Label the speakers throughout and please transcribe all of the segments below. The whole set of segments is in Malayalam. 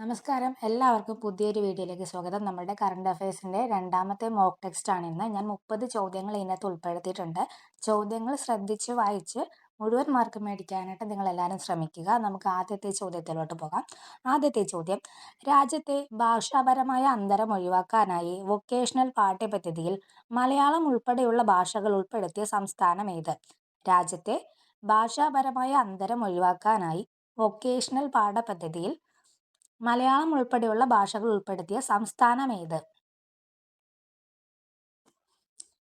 Speaker 1: നമസ്കാരം. എല്ലാവർക്കും പുതിയൊരു വീഡിയോയിലേക്ക് സ്വാഗതം. നമ്മുടെ കറണ്ട് അഫയേഴ്സിന്റെ രണ്ടാമത്തെ മോക്ക് ടെക്സ്റ്റ് ആണ് ഇന്ന്. ഞാൻ മുപ്പത് ചോദ്യങ്ങൾ ഇതിനകത്ത് ഉൾപ്പെടുത്തിയിട്ടുണ്ട്. ചോദ്യങ്ങൾ ശ്രദ്ധിച്ച് വായിച്ച് മുഴുവൻ മാർക്ക് മേടിക്കാനായിട്ട് നിങ്ങൾ എല്ലാവരും ശ്രമിക്കുക. നമുക്ക് ആദ്യത്തെ ചോദ്യത്തിലോട്ട് പോകാം. ആദ്യത്തെ ചോദ്യം. രാജ്യത്തെ ഭാഷാപരമായ അന്തരം ഒഴിവാക്കാനായി വൊക്കേഷണൽ പാഠ്യപദ്ധതിയിൽ മലയാളം ഉൾപ്പെടെയുള്ള ഭാഷകൾ ഉൾപ്പെടുത്തിയ സംസ്ഥാനം ഏത്? രാജ്യത്തെ ഭാഷാപരമായ അന്തരം ഒഴിവാക്കാനായി വൊക്കേഷണൽ പാഠപദ്ധതിയിൽ മലയാളം ഉൾപ്പെടെയുള്ള ഭാഷകൾ ഉൾപ്പെടുത്തിയ സംസ്ഥാനം ഏത്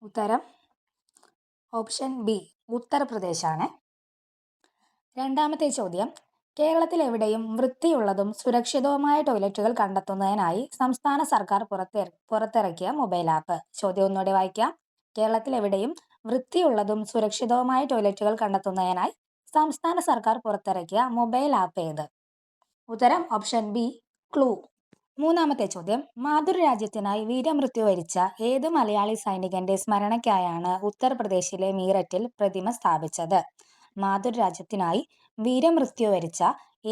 Speaker 1: ഉത്തരം ഓപ്ഷൻ ബി ഉത്തർപ്രദേശാണ്. രണ്ടാമത്തെ ചോദ്യം കേരളത്തിൽ എവിടെയും വൃത്തിയുള്ളതും സുരക്ഷിതവുമായ ടോയ്ലറ്റുകൾ കണ്ടെത്തുന്നതിനായി സംസ്ഥാന സർക്കാർ പുറത്തിറ പുറത്തിറക്കിയ മൊബൈൽ ആപ്പ്. ചോദ്യം ഒന്നുകൂടെ വായിക്കാം. കേരളത്തിൽ എവിടെയും വൃത്തിയുള്ളതും സുരക്ഷിതവുമായ ടോയ്ലറ്റുകൾ കണ്ടെത്തുന്നതിനായി സംസ്ഥാന സർക്കാർ പുറത്തിറക്കിയ മൊബൈൽ ആപ്പ് ഏത്? ഉത്തരം ഓപ്ഷൻ ബി ക്ലൂ മൂന്നാമത്തെ ചോദ്യം. മാതൃരാജ്യത്തിനായി വീരമൃത്യു വരിച്ച ഏത് മലയാളി സൈനികന്റെ സ്മരണയ്ക്കായാണ് ഉത്തർപ്രദേശിലെ മീററ്റിൽ പ്രതിമ സ്ഥാപിച്ചത്? മാതൃരാജ്യത്തിനായി വീരമൃത്യു വരിച്ച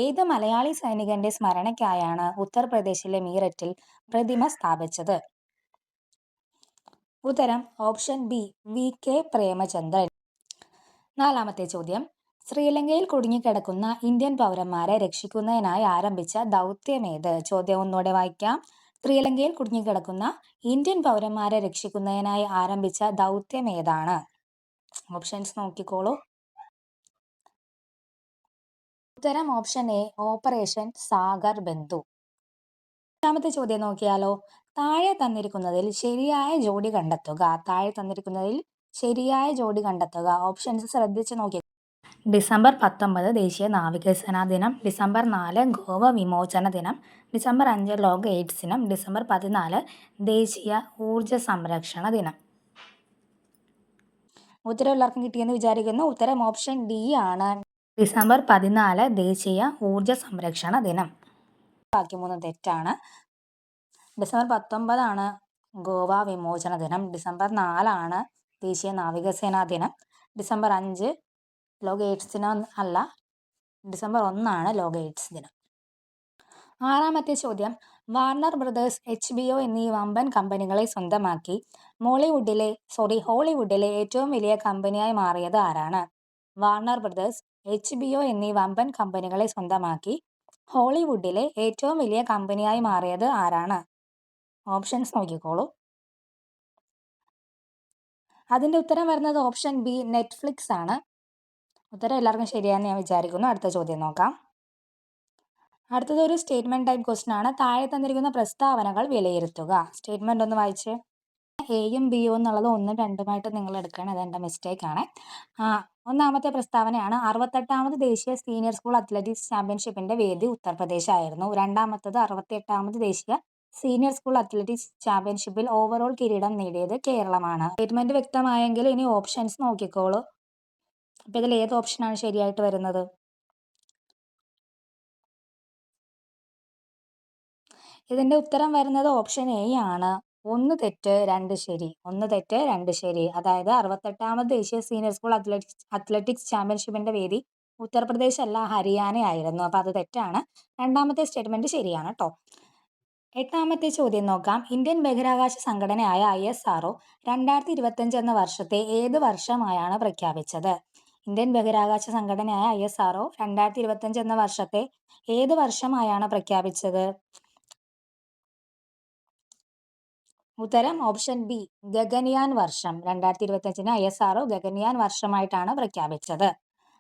Speaker 1: ഏത് മലയാളി സൈനികന്റെ സ്മരണയ്ക്കായാണ് ഉത്തർപ്രദേശിലെ മീററ്റിൽ പ്രതിമ സ്ഥാപിച്ചത്? ഉത്തരം option B V K Premachandran. നാലാമത്തെ ചോദ്യം. ശ്രീലങ്കയിൽ കുടുങ്ങിക്കിടക്കുന്ന ഇന്ത്യൻ പൗരന്മാരെ രക്ഷിക്കുന്നതിനായി ആരംഭിച്ച ദൗത്യമേത് ചോദ്യം ഒന്നുകൂടെ വായിക്കാം. ശ്രീലങ്കയിൽ കുടുങ്ങിക്കിടക്കുന്ന ഇന്ത്യൻ പൗരന്മാരെ രക്ഷിക്കുന്നതിനായി ആരംഭിച്ച ദൗത്യം ഏതാണ്? ഓപ്ഷൻസ് നോക്കിക്കോളൂ. ഉത്തരം ഓപ്ഷൻ എ ഓപ്പറേഷൻ സാഗർ ബന്ധു. രണ്ടാമത്തെ ചോദ്യം നോക്കിയാലോ. താഴെ തന്നിരിക്കുന്നതിൽ ശരിയായ ജോഡി കണ്ടെത്തുക. താഴെ തന്നിരിക്കുന്നതിൽ ശരിയായ ജോഡി കണ്ടെത്തുക. ഓപ്ഷൻസ് ശ്രദ്ധിച്ച് നോക്കി ഡിസംബർ പത്തൊമ്പത് ദേശീയ നാവികസേനാ ദിനം ഡിസംബർ നാല് ഗോവ വിമോചന ദിനം ഡിസംബർ അഞ്ച് ലോക എയ്ഡ്സ് ദിനം ഡിസംബർ പതിനാല് ദേശീയ ഊർജ സംരക്ഷണ ദിനം. ഉത്തരം എല്ലാവർക്കും കിട്ടിയെന്ന് വിചാരിക്കുന്നു. ഉത്തരം ഓപ്ഷൻ ഡി ആണ്. ഡിസംബർ പതിനാല് ദേശീയ ഊർജ സംരക്ഷണ ദിനം. ബാക്കി മൂന്ന് തെറ്റാണ്. ഡിസംബർ പത്തൊമ്പതാണ് ഗോവ വിമോചന ദിനം. ഡിസംബർ നാലാണ് ദേശീയ നാവികസേനാ ദിനം. ഡിസംബർ അഞ്ച് ലോക എയ്ഡ്സ് ദിനം അല്ല ഡിസംബർ ഒന്നാണ് ലോക എയ്ഡ്സ് ദിനം. ആറാമത്തെ ചോദ്യം. Warner Brothers H B O എന്നീ വമ്പൻ കമ്പനികളെ സ്വന്തമാക്കി. മോളിവുഡിലെ സോറി ഹോളിവുഡിലെ ഏറ്റവും വലിയ കമ്പനിയായി മാറിയത് ആരാണ്? Warner Brothers H B O എന്നീ വമ്പൻ കമ്പനികളെ സ്വന്തമാക്കി. ഹോളിവുഡിലെ ഏറ്റവും വലിയ കമ്പനിയായി മാറിയത് ആരാണ്? ഓപ്ഷൻസ് നോക്കിക്കോളൂ. അതിന്റെ ഉത്തരം വരുന്നത് ഓപ്ഷൻ ബി നെറ്റ്ഫ്ലിക്സ് ആണ് ഉത്തരം എല്ലാവർക്കും ശരിയാണെന്ന് ഞാൻ വിചാരിക്കുന്നു. അടുത്ത ചോദ്യം നോക്കാം. അടുത്തത് ഒരു സ്റ്റേറ്റ്മെന്റ് ടൈപ്പ് ക്വസ്റ്റൻ ആണ്. താഴെ തന്നിരിക്കുന്ന പ്രസ്താവനകൾ വിലയിരുത്തുക. സ്റ്റേറ്റ്മെന്റ് ഒന്ന് വായിച്ച്. എയും ബിയും എന്നുള്ളത് ഒന്നും രണ്ടുമായിട്ട് നിങ്ങൾ എടുക്കണം മിസ്റ്റേക്ക് ആണ്. ഒന്നാമത്തെ പ്രസ്താവനയാണ്. അറുപത്തെട്ടാമത് ദേശീയ സീനിയർ സ്കൂൾ അത്ലറ്റിക്സ് ചാമ്പ്യൻഷിപ്പിന്റെ വേദി ഉത്തർപ്രദേശ് ആയിരുന്നു. രണ്ടാമത്തത് അറുപത്തിയെട്ടാമത് ദേശീയ സീനിയർ സ്കൂൾ അത്ലറ്റിക്സ് ചാമ്പ്യൻഷിപ്പിൽ ഓവറോൾ കിരീടം നേടിയത് കേരളമാണ്. സ്റ്റേറ്റ്മെന്റ് വ്യക്തമായെങ്കിൽ ഇനി ഓപ്ഷൻസ് നോക്കിക്കോളൂ. അപ്പോൾ ഇതിൽ ഏത് ഓപ്ഷനാണ് ശരിയായിട്ട് വരുന്നത്? ഇതിന്റെ ഉത്തരം വരുന്നത് ഓപ്ഷൻ എ ആണ്. ഒന്ന് തെറ്റ് രണ്ട് ശരി. ഒന്ന് തെറ്റ് രണ്ട് ശരി. അതായത് അറുപത്തെട്ടാമത് ദേശീയ സീനിയർ സ്കൂൾ അത്ലറ്റിക്സ് അത്ലറ്റിക്സ് ചാമ്പ്യൻഷിപ്പിന്റെ വേദി ഉത്തർപ്രദേശ് അല്ല ഹരിയാന ആയിരുന്നു അപ്പോൾ അത് തെറ്റാണ്. രണ്ടാമത്തെ സ്റ്റേറ്റ്മെന്റ് ശരിയാണ് കേട്ടോ എട്ടാമത്തെ ചോദ്യം നോക്കാം. ഇന്ത്യൻ ബഹിരാകാശ സംഘടനയായ ഐ എസ് ആർഒ രണ്ടായിരത്തി ഇരുപത്തഞ്ച് എന്ന വർഷത്തെ ഏത് വർഷമായാണ് പ്രഖ്യാപിച്ചത്? ഇന്ത്യൻ ബഹിരാകാശ സംഘടനയായ ഐ എസ് ആർഒ രണ്ടായിരത്തി ഇരുപത്തഞ്ച് എന്ന വർഷത്തെ ഏത് വർഷമായാണ് പ്രഖ്യാപിച്ചത്? ഉത്തരം ഓപ്ഷൻ ബി ഗഗൻയാൻ വർഷം രണ്ടായിരത്തി ഇരുപത്തഞ്ചിന് I S R O Gaganyaan വർഷമായിട്ടാണ് പ്രഖ്യാപിച്ചത്.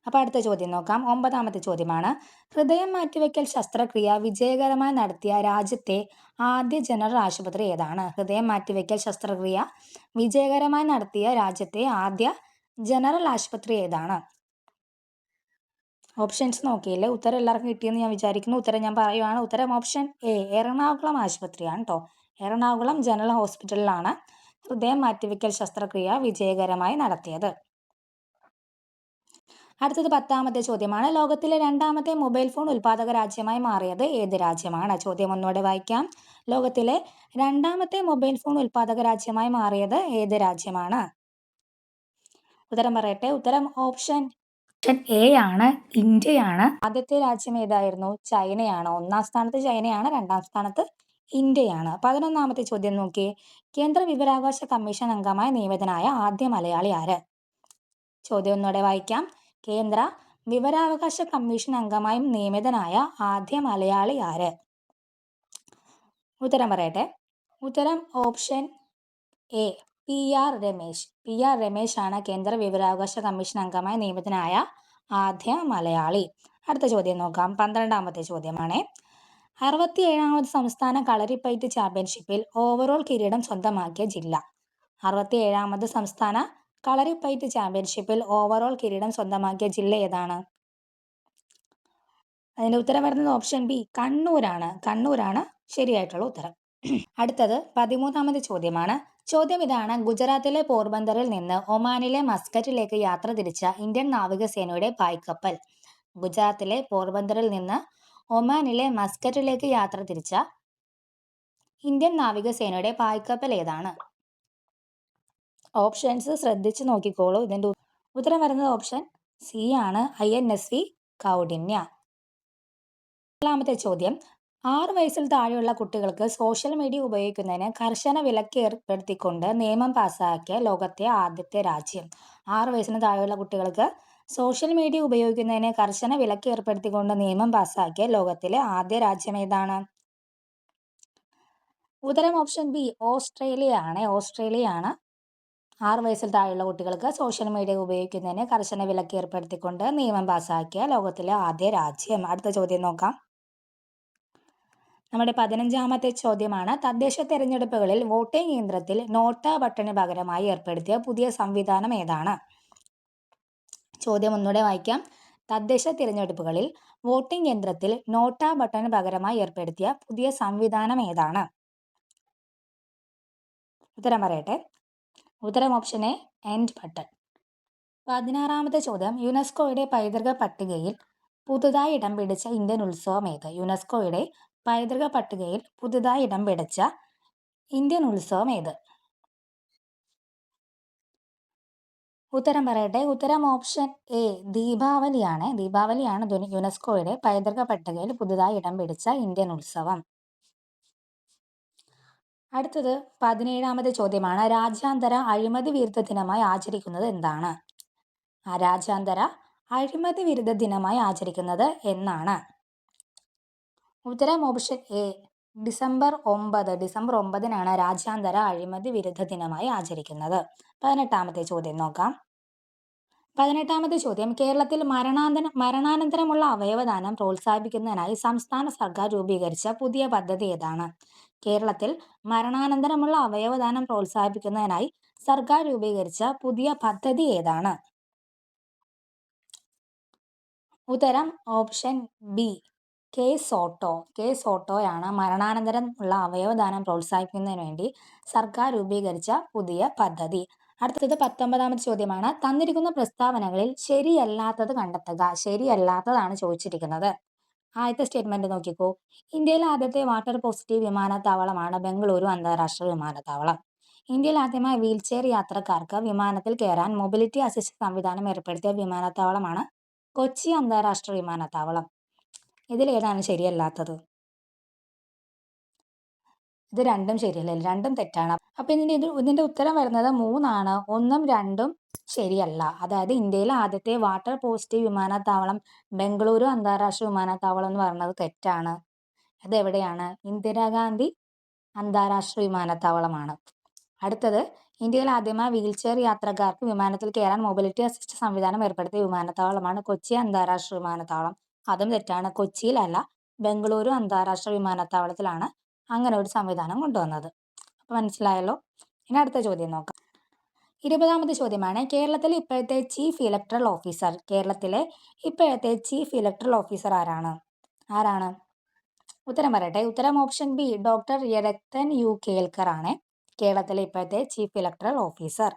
Speaker 1: അപ്പോൾ അടുത്ത ചോദ്യം നോക്കാം. ഒമ്പതാമത്തെ ചോദ്യമാണ്. ഹൃദയം മാറ്റിവെക്കൽ ശസ്ത്രക്രിയ വിജയകരമായി നടത്തിയ രാജ്യത്തെ ആദ്യ ജനറൽ ആശുപത്രി ഏതാണ്? ഹൃദയം മാറ്റിവെക്കൽ ശസ്ത്രക്രിയ വിജയകരമായി നടത്തിയ രാജ്യത്തെ ആദ്യ ജനറൽ ആശുപത്രി ഏതാണ്? ഓപ്ഷൻസ് നോക്കിയില്ലേ? ഉത്തരം എല്ലാവർക്കും കിട്ടിയെന്ന് ഞാൻ വിചാരിക്കുന്നു. ഉത്തരം ഞാൻ പറയുവാണ്. ഉത്തരം ഓപ്ഷൻ എ എറണാകുളം ആശുപത്രിയാണ് കേട്ടോ എറണാകുളം ജനറൽ ഹോസ്പിറ്റലിലാണ് ഹൃദയം മാറ്റിവെക്കൽ ശസ്ത്രക്രിയ വിജയകരമായി നടത്തിയത്. അടുത്തത് പത്താമത്തെ ചോദ്യമാണ്. ലോകത്തിലെ രണ്ടാമത്തെ മൊബൈൽ ഫോൺ ഉൽപാദക രാജ്യമായി മാറിയത് ഏത് രാജ്യമാണ്? ചോദ്യം ഒന്നുകൂടെ വായിക്കാം. ലോകത്തിലെ രണ്ടാമത്തെ മൊബൈൽ ഫോൺ ഉൽപാദക രാജ്യമായി മാറിയത് ഏത് രാജ്യമാണ്? ഉത്തരം പറയട്ടെ. ഉത്തരം ഓപ്ഷൻ ഓപ്ഷൻ എ ആണ് ഇന്ത്യയാണ്. ആദ്യത്തെ രാജ്യം ഏതായിരുന്നു? ചൈനയാണ്. ഒന്നാം സ്ഥാനത്ത് ചൈനയാണ് രണ്ടാം സ്ഥാനത്ത് ഇന്ത്യയാണ്. പതിനൊന്നാമത്തെ ചോദ്യം നോക്കിയേ. കേന്ദ്ര വിവരാവകാശ കമ്മീഷൻ അംഗമായി നിയമിതനായ ആദ്യ മലയാളി ആര്? ചോദ്യം ഒന്നുകൂടെ വായിക്കാം. കേന്ദ്ര വിവരാവകാശ കമ്മീഷൻ അംഗമായും നിയമിതനായ ആദ്യ മലയാളി ആര്? ഉത്തരം പറയട്ടെ. ഉത്തരം option A. P R Ramesh. P R Ramesh ആണ് കേന്ദ്ര വിവരാവകാശ കമ്മീഷൻ അംഗമായി നിയമിതനായ ആദ്യ മലയാളി. അടുത്ത ചോദ്യം നോക്കാം. പന്ത്രണ്ടാമത്തെ ചോദ്യമാണ്. അറുപത്തി ഏഴാമത് സംസ്ഥാന കളരിപ്പയറ്റ് ചാമ്പ്യൻഷിപ്പിൽ ഓവറോൾ കിരീടം സ്വന്തമാക്കിയ ജില്ല. അറുപത്തി ഏഴാമത് സംസ്ഥാന കളരിപ്പയറ്റ് ചാമ്പ്യൻഷിപ്പിൽ ഓവറോൾ കിരീടം സ്വന്തമാക്കിയ ജില്ല ഏതാണ്? അതിന്റെ ഉത്തരം വരുന്നത് ഓപ്ഷൻ ബി കണ്ണൂരാണ്. കണ്ണൂരാണ് ശരിയായിട്ടുള്ള ഉത്തരം. അടുത്തത് പതിമൂന്നാമത് ചോദ്യമാണ്. ചോദ്യം ഇതാണ്. ഗുജറാത്തിലെ പോർബന്ദറിൽ നിന്ന് ഒമാനിലെ മസ്കറ്റിലേക്ക് യാത്ര തിരിച്ച ഇന്ത്യൻ നാവികസേനയുടെ പായ്ക്കപ്പൽ ഗുജറാത്തിലെ പോർബന്ദറിൽ നിന്ന് ഒമാനിലെ മസ്കറ്റിലേക്ക് യാത്ര തിരിച്ച ഇന്ത്യൻ നാവികസേനയുടെ പായ്ക്കപ്പൽ ഏതാണ്? ഓപ്ഷൻസ് ശ്രദ്ധിച്ചു നോക്കിക്കോളൂ. ഇതിന്റെ ഉത്തരം വരുന്നത് ഓപ്ഷൻ സി ആണ്. I N S V Kaundinya നാലാമത്തെ ചോദ്യം. ആറ് വയസ്സിൽ താഴെയുള്ള കുട്ടികൾക്ക് സോഷ്യൽ മീഡിയ ഉപയോഗിക്കുന്നതിന് കർശന വിലക്ക് ഏർപ്പെടുത്തിക്കൊണ്ട് നിയമം പാസാക്കിയ ലോകത്തെ ആദ്യത്തെ രാജ്യം. ആറ് വയസ്സിന് താഴെയുള്ള കുട്ടികൾക്ക് സോഷ്യൽ മീഡിയ ഉപയോഗിക്കുന്നതിന് കർശന വിലക്ക് ഏർപ്പെടുത്തിക്കൊണ്ട് നിയമം പാസാക്കിയ ലോകത്തിലെ ആദ്യ രാജ്യം ഏതാണ്? ഉത്തരം ഓപ്ഷൻ ബി ഓസ്ട്രേലിയ ആണ് ഓസ്ട്രേലിയ ആണ് ആറ് വയസ്സിൽ താഴെയുള്ള കുട്ടികൾക്ക് സോഷ്യൽ മീഡിയ ഉപയോഗിക്കുന്നതിന് കർശന വിലക്ക് ഏർപ്പെടുത്തിക്കൊണ്ട് നിയമം പാസാക്കിയ ലോകത്തിലെ ആദ്യ രാജ്യം. അടുത്ത ചോദ്യം നോക്കാം. നമ്മുടെ പതിനഞ്ചാമത്തെ ചോദ്യമാണ്. തദ്ദേശ തെരഞ്ഞെടുപ്പുകളിൽ വോട്ടിംഗ് യന്ത്രത്തിൽ നോട്ട ബട്ടന് പകരമായി ഏർപ്പെടുത്തിയ പുതിയ സംവിധാനം ഏതാണ്? ചോദ്യം ഒന്നുകൂടെ വായിക്കാം. തദ്ദേശ തിരഞ്ഞെടുപ്പുകളിൽ വോട്ടിംഗ് യന്ത്രത്തിൽ നോട്ട ബട്ടന് പകരമായി ഏർപ്പെടുത്തിയ പുതിയ സംവിധാനം ഏതാണ്? ഉത്തരം പറയട്ടെ. ഉത്തരം ഓപ്ഷൻ എ എൻഡ് ബട്ടൺ പതിനാറാമത്തെ ചോദ്യം. യുനെസ്കോയുടെ പൈതൃക പട്ടികയിൽ പുതുതായി ഇടം പിടിച്ച ഇന്ത്യൻ ഉത്സവം ഏത്? യുനെസ്കോയുടെ പൈതൃക പട്ടികയിൽ പുതുതായി ഇടം പിടിച്ച ഇന്ത്യൻ ഉത്സവം ഏത്? ഉത്തരം പറയട്ടെ. ഉത്തരം ഓപ്ഷൻ എ ദീപാവലിയാണ്. ദീപാവലിയാണ് യുനെസ്കോയുടെ പൈതൃക പട്ടികയിൽ പുതുതായി ഇടം പിടിച്ച ഇന്ത്യൻ ഉത്സവം. അടുത്തത് പതിനേഴാമത്തെ ചോദ്യമാണ്. രാജ്യാന്തര അഴിമതി വിരുദ്ധ ദിനമായി ആചരിക്കുന്നത് എന്താണ്? രാജ്യാന്തര അഴിമതി വിരുദ്ധ ദിനമായി ആചരിക്കുന്നത് എന്നാണ്. ഉത്തരം ഓപ്ഷൻ എ ഡിസംബർ ഒമ്പത് ഡിസംബർ ഒമ്പതിനാണ് രാജ്യാന്തര അഴിമതി വിരുദ്ധ ദിനമായി ആചരിക്കുന്നത്. പതിനെട്ടാമത്തെ ചോദ്യം നോക്കാം. പതിനെട്ടാമത്തെ ചോദ്യം. കേരളത്തിൽ മരണാന്തര മരണാനന്തരമുള്ള അവയവദാനം പ്രോത്സാഹിപ്പിക്കുന്നതിനായി സംസ്ഥാന സർക്കാർ രൂപീകരിച്ച പുതിയ പദ്ധതി ഏതാണ്? കേരളത്തിൽ മരണാനന്തരമുള്ള അവയവദാനം പ്രോത്സാഹിപ്പിക്കുന്നതിനായി സർക്കാർ രൂപീകരിച്ച പുതിയ പദ്ധതി ഏതാണ്? ഉത്തരം option B K SOTTO K സോട്ടോയാണ് മരണാനന്തരം ഉള്ള അവയവദാനം പ്രോത്സാഹിപ്പിക്കുന്നതിന് വേണ്ടി സർക്കാർ രൂപീകരിച്ച പുതിയ പദ്ധതി. അടുത്തത് പത്തൊമ്പതാമത്തെ ചോദ്യമാണ്. തന്നിരിക്കുന്ന പ്രസ്താവനകളിൽ ശരിയല്ലാത്തത് കണ്ടെത്തുക. ശരിയല്ലാത്തതാണ് ചോദിച്ചിരിക്കുന്നത്. ആദ്യത്തെ സ്റ്റേറ്റ്മെന്റ് നോക്കിക്കോ. ഇന്ത്യയിലെ ആദ്യത്തെ വാട്ടർ പോസിറ്റീവ് വിമാനത്താവളമാണ് ബംഗളൂരു അന്താരാഷ്ട്ര വിമാനത്താവളം. ഇന്ത്യയിൽ ആദ്യമായി വീൽ ചെയർ യാത്രക്കാർക്ക് വിമാനത്തിൽ കയറാൻ മൊബിലിറ്റി അസിസ്റ്റ് സംവിധാനം ഏർപ്പെടുത്തിയ വിമാനത്താവളമാണ് കൊച്ചി അന്താരാഷ്ട്ര വിമാനത്താവളം. ഇതിലേതാണ് ശരിയല്ലാത്തത്? ഇത് രണ്ടും ശരിയല്ല? രണ്ടും തെറ്റാണ്. അപ്പൊ ഇതിന്റെ ഇത് ഇതിന്റെ ഉത്തരം വരുന്നത് മൂന്നാണ്. ഒന്നും രണ്ടും ശരിയല്ല. അതായത് ഇന്ത്യയിലെ ആദ്യത്തെ വാട്ടർ പോസിറ്റീവ് വിമാനത്താവളം ബംഗളൂരു അന്താരാഷ്ട്ര വിമാനത്താവളം എന്ന് പറയുന്നത് തെറ്റാണ്. അത് എവിടെയാണ് ഇന്ദിരാഗാന്ധി അന്താരാഷ്ട്ര വിമാനത്താവളമാണ്. അടുത്തത് ഇന്ത്യയിൽ ആദ്യമായി വീൽ ചെയർ യാത്രക്കാർക്ക് വിമാനത്തിൽ കയറാൻ മൊബിലിറ്റി അസിസ്റ്റ് സംവിധാനം ഏർപ്പെടുത്തിയ വിമാനത്താവളമാണ് കൊച്ചി അന്താരാഷ്ട്ര വിമാനത്താവളം. അതും തെറ്റാണ്. കൊച്ചിയിലല്ല ബംഗളൂരു അന്താരാഷ്ട്ര വിമാനത്താവളത്തിലാണ് അങ്ങനെ ഒരു സംവിധാനം കൊണ്ടുവന്നത്. അപ്പോൾ മനസ്സിലായല്ലോ? ഇനി അടുത്ത ചോദ്യം നോക്കാം. ഇരുപതാമത്തെ ചോദ്യമാണ്. കേരളത്തിലെ ഇപ്പോഴത്തെ ചീഫ് ഇലക്ട്രൽ ഓഫീസർ കേരളത്തിലെ ഇപ്പോഴത്തെ ചീഫ് ഇലക്ട്രൽ ഓഫീസർ ആരാണ്? ആരാണ്? ഉത്തരം പറയട്ടെ. ഉത്തരം ഓപ്ഷൻ ബി ഡോക്ടർ യരക്തൻ യു കേൽക്കർ ആണ് കേരളത്തിലെ ഇപ്പോഴത്തെ ചീഫ് ഇലക്ട്രൽ ഓഫീസർ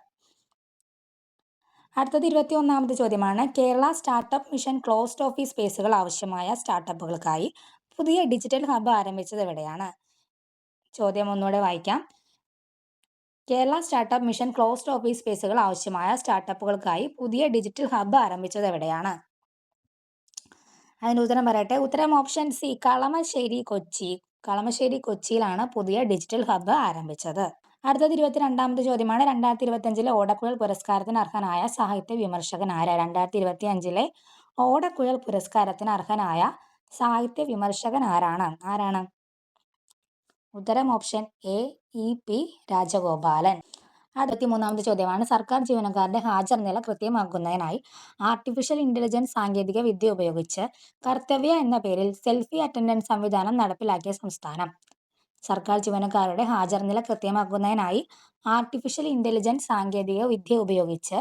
Speaker 1: അടുത്തത് ഇരുപത്തി ഒന്നാമത്തെ ചോദ്യമാണ്. Kerala startup mission closed office സ്പേസുകൾ ആവശ്യമായ സ്റ്റാർട്ടപ്പുകൾക്കായി പുതിയ ഡിജിറ്റൽ ഹബ്ബ് ആരംഭിച്ചത് എവിടെയാണ്? ചോദ്യം ഒന്നുകൂടെ വായിക്കാം. Kerala startup mission closed office സ്പേസുകൾ ആവശ്യമായ സ്റ്റാർട്ടപ്പുകൾക്കായി പുതിയ ഡിജിറ്റൽ ഹബ്ബ് ആരംഭിച്ചത് എവിടെയാണ്? അതിന്റെ ഉത്തരം പറയട്ടെ. ഉത്തരം ഓപ്ഷൻ സി. കളമശ്ശേരി കൊച്ചി. കളമശ്ശേരി കൊച്ചിയിലാണ് പുതിയ ഡിജിറ്റൽ ഹബ്ബ് ആരംഭിച്ചത്. അടുത്തത് ഇരുപത്തിരണ്ടാമത്തെ ചോദ്യമാണ്. രണ്ടായിരത്തി ഇരുപത്തി അഞ്ചിലെ ഓടക്കുഴൽ പുരസ്കാരത്തിന് അർഹനായ സാഹിത്യ വിമർശകൻ ആരാ? രണ്ടായിരത്തി ഇരുപത്തി അഞ്ചിലെ ഓടക്കുഴൽ പുരസ്കാരത്തിന് അർഹനായ സാഹിത്യ വിമർശകൻ ആരാണ്? ആരാണ്? ഉത്തരം option A E P Rajagopalan. അടുത്തി മൂന്നാമത്തെ ചോദ്യമാണ്. സർക്കാർ ജീവനക്കാരുടെ ഹാജർ നില കൃത്യമാക്കുന്നതിനായി ആർട്ടിഫിഷ്യൽ ഇന്റലിജൻസ് സാങ്കേതിക വിദ്യ ഉപയോഗിച്ച് കർത്തവ്യ എന്ന പേരിൽ സെൽഫി അറ്റൻഡൻസ് സംവിധാനം നടപ്പിലാക്കിയ സംസ്ഥാനം. സർക്കാർ ജീവനക്കാരുടെ ഹാജർ നില കൃത്യമാക്കുന്നതിനായി ആർട്ടിഫിഷ്യൽ ഇന്റലിജൻസ് സാങ്കേതിക വിദ്യ ഉപയോഗിച്ച്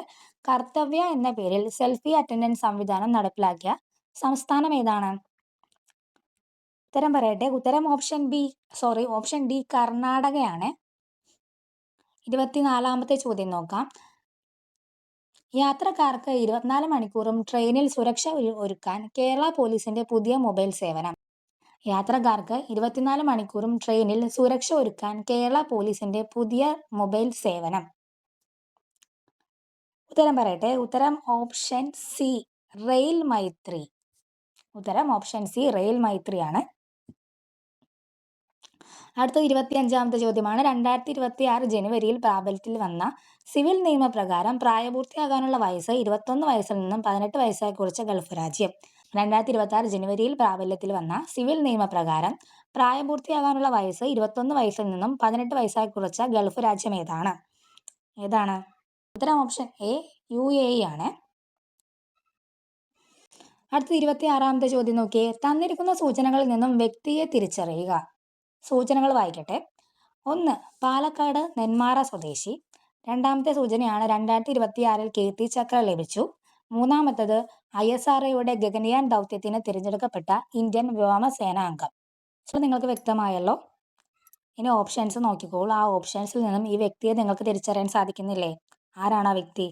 Speaker 1: കർത്തവ്യ എന്ന പേരിൽ സെൽഫി അറ്റൻഡൻസ് സംവിധാനം നടപ്പിലാക്കിയ സംസ്ഥാനം ഏതാണ്? ഉത്തരം പറയട്ടെ. ഉത്തരം option B sorry option D കർണാടകയാണ്. ഇരുപത്തിനാലാമത്തെ ചോദ്യം നോക്കാം. യാത്രക്കാർക്ക് ഇരുപത്തിനാല് മണിക്കൂറും ട്രെയിനിൽ സുരക്ഷ ഒരുക്കാൻ കേരള പോലീസിന്റെ പുതിയ മൊബൈൽ സേവനം. യാത്രക്കാർക്ക് ഇരുപത്തിനാല് മണിക്കൂറും ട്രെയിനിൽ സുരക്ഷ ഒരുക്കാൻ കേരള പോലീസിന്റെ പുതിയ മൊബൈൽ സേവനം. ഉത്തരം പറയട്ടെ. ഉത്തരം ഓപ്ഷൻ സി റെയിൽ മൈത്രി. ഉത്തരം ഓപ്ഷൻ സി റെയിൽ മൈത്രിയാണ്. അടുത്ത ഇരുപത്തി അഞ്ചാമത്തെ ചോദ്യമാണ്. രണ്ടായിരത്തി ഇരുപത്തി ആറ് ജനുവരിയിൽ പ്രാബല്യത്തിൽ വന്ന സിവിൽ നിയമപ്രകാരം പ്രായപൂർത്തിയാകാനുള്ള വയസ്സ് ഇരുപത്തൊന്ന് വയസ്സിൽ നിന്നും പതിനെട്ട് വയസ്സായി കുറിച്ച ഗൾഫ് രാജ്യം. രണ്ടായിരത്തി ഇരുപത്തി ജനുവരിയിൽ പ്രാബല്യത്തിൽ വന്ന സിവിൽ നിയമപ്രകാരം പ്രായപൂർത്തിയാകാനുള്ള വയസ്സ് ഇരുപത്തൊന്ന് വയസ്സിൽ നിന്നും പതിനെട്ട് വയസ്സായി കുറച്ച ഗൾഫ് രാജ്യം ഏതാണ്? ഏതാണ്? ഉത്തരം ഓപ്ഷൻ എ യു എ ആണ്. അടുത്ത ഇരുപത്തി ആറാമത്തെ ചോദ്യം നോക്കിയേ. തന്നിരിക്കുന്ന സൂചനകളിൽ നിന്നും വ്യക്തിയെ തിരിച്ചറിയുക. സൂചനകൾ വായിക്കട്ടെ. ഒന്ന് പാലക്കാട് നെന്മാറ സ്വദേശി. രണ്ടാമത്തെ സൂചനയാണ് രണ്ടായിരത്തി ഇരുപത്തി ആറിൽ കീർത്തി ചക്ര ലഭിച്ചു. മൂന്നാമത്തത് ഐ എസ് ആർ ഒയുടെ ഗഗനയാൻ ദൗത്യത്തിന് തിരഞ്ഞെടുക്കപ്പെട്ട ഇന്ത്യൻ വ്യോമസേന അംഗം സോ നിങ്ങൾക്ക് വ്യക്തമായല്ലോ? ഇനി ഓപ്ഷൻസ് നോക്കിക്കോളൂ. ആ ഓപ്ഷൻസിൽ നിന്നും ഈ വ്യക്തിയെ നിങ്ങൾക്ക് തിരിച്ചറിയാൻ സാധിക്കുന്നില്ലേ? ആരാണ് ആ വ്യക്തി?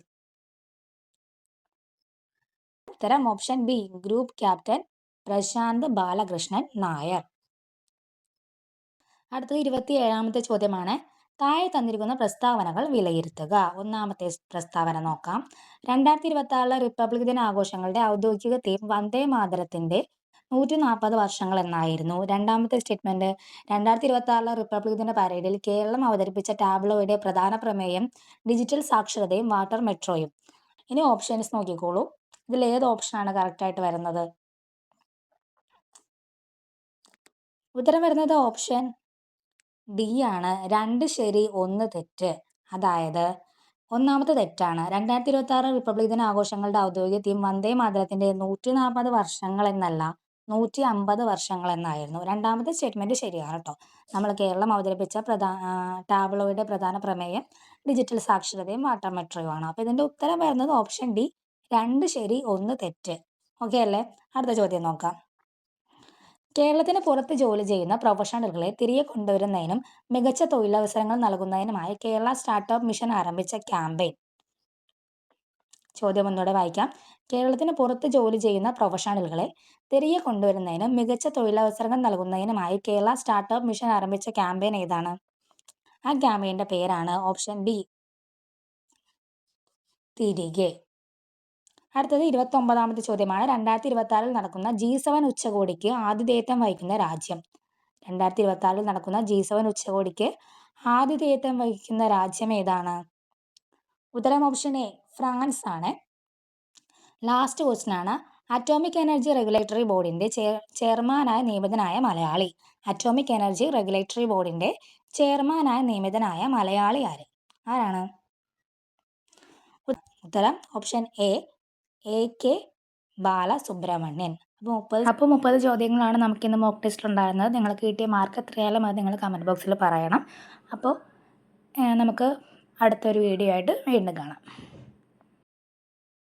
Speaker 1: ഉത്തരം option B group captain Prashanth Balakrishnan Nair. അടുത്തത് ഇരുപത്തി ഏഴാമത്തെ ചോദ്യമാണ്. താഴെ തന്നിരിക്കുന്ന പ്രസ്താവനകൾ വിലയിരുത്തുക. ഒന്നാമത്തെ പ്രസ്താവന നോക്കാം. രണ്ടായിരത്തി ഇരുപത്തി ആറിലെ റിപ്പബ്ലിക് ദിന ആഘോഷങ്ങളുടെ ഔദ്യോഗിക തീം വന്ദേ മാതരത്തിന്റെ നൂറ്റി നാൽപ്പത് വർഷങ്ങൾ എന്നായിരുന്നു. രണ്ടാമത്തെ സ്റ്റേറ്റ്മെന്റ് രണ്ടായിരത്തി ഇരുപത്തി ആറിലെ റിപ്പബ്ലിക് ദിന പരേഡിൽ കേരളം അവതരിപ്പിച്ച ടാബ്ലോയുടെ പ്രധാന പ്രമേയം ഡിജിറ്റൽ സാക്ഷരതയും വാട്ടർ മെട്രോയും. ഇനി ഓപ്ഷൻസ് നോക്കിക്കോളൂ. ഇതിൽ ഏത് ഓപ്ഷനാണ് കറക്റ്റ് ആയിട്ട് വരുന്നത്? ഉത്തരം വരുന്നത് ഓപ്ഷൻ ഡി ആണ് രണ്ട് ശരി ഒന്ന് തെറ്റ്. അതായത് ഒന്നാമത്തെ തെറ്റാണ്. രണ്ടായിരത്തി ഇരുപത്തി ആറ് റിപ്പബ്ലിക് ദിന ആഘോഷങ്ങളുടെ ഔദ്യോഗിക തീം വന്ദേ മാതരത്തിന്റെ നൂറ്റി നാൽപ്പത് വർഷങ്ങൾ എന്നല്ല നൂറ്റി അമ്പത് വർഷങ്ങൾ എന്നായിരുന്നു. രണ്ടാമത്തെ സ്റ്റേറ്റ്മെന്റ് ശരിയാണ് കേട്ടോ. നമ്മൾ കേരളം അവതരിപ്പിച്ച പ്രധാന ടാബ്ലോയുടെ പ്രധാന പ്രമേയം ഡിജിറ്റൽ സാക്ഷരതയും വാട്ടർ മെട്രോയുമാണ് അപ്പോൾ ഇതിന്റെ ഉത്തരം വരുന്നത് ഓപ്ഷൻ ഡി രണ്ട് ശരി ഒന്ന് തെറ്റ്. ഓക്കെ അല്ലേ? അടുത്ത ചോദ്യം നോക്കാം. കേരളത്തിന് പുറത്ത് ജോലി ചെയ്യുന്ന പ്രൊഫഷണലുകളെ തിരികെ കൊണ്ടുവരുന്നതിനും മികച്ച തൊഴിലവസരങ്ങൾ നൽകുന്നതിനുമായി കേരള സ്റ്റാർട്ടപ്പ് മിഷൻ ആരംഭിച്ച ക്യാമ്പയിൻ. ചോദ്യം ഒന്നുകൂടെ വായിക്കാം. കേരളത്തിന് പുറത്ത് ജോലി ചെയ്യുന്ന പ്രൊഫഷണലുകളെ തിരികെ കൊണ്ടുവരുന്നതിനും മികച്ച തൊഴിലവസരങ്ങൾ നൽകുന്നതിനുമായി കേരള സ്റ്റാർട്ടപ്പ് മിഷൻ ആരംഭിച്ച ക്യാമ്പയിൻ ഏതാണ്? ആ ക്യാമ്പയിന്റെ പേരാണ് ഓപ്ഷൻ ബി. തിരികെ. അടുത്തത് ഇരുപത്തി ഒമ്പതാമത്തെ ചോദ്യമാണ്. രണ്ടായിരത്തി ഇരുപത്തി ആറിൽ നടക്കുന്ന ജി സെവൻ ഉച്ചകോടിക്ക് ആതിഥേയത്വം വഹിക്കുന്ന രാജ്യം. രണ്ടായിരത്തി ഇരുപത്തി ആറിൽ നടക്കുന്ന ജി സെവൻ ഉച്ചകോടിക്ക് ആതിഥേയത്വം വഹിക്കുന്ന രാജ്യം ഏതാണ്? ഉത്തരം ഓപ്ഷൻ എ ഫ്രാൻസ് ആണ്. ലാസ്റ്റ് ക്വസ്റ്റ്യൻ ആണ്. അറ്റോമിക് എനർജി റെഗുലേറ്ററി ബോർഡിന്റെ ചെയർമാനായ നിയമിതനായ മലയാളി. അറ്റോമിക് എനർജി റെഗുലേറ്ററി ബോർഡിന്റെ ചെയർമാനായ നിയമിതനായ മലയാളി ആര്? ആരാണ്? ഉത്തരം option A A K Balasubramanian. അപ്പോൾ മുപ്പത് അപ്പോൾ മുപ്പത് ചോദ്യങ്ങളാണ് നമുക്കിന്ന് മോക്ക് ടെസ്റ്റിൽ ഉണ്ടായിരുന്നത്. നിങ്ങൾക്ക് കിട്ടിയ മാർക്ക് എത്രയായാലും അത് നിങ്ങൾ കമന്റ് ബോക്സിൽ പറയണം. അപ്പോൾ നമുക്ക് അടുത്തൊരു വീഡിയോ ആയിട്ട് വീണ്ടും കാണാം.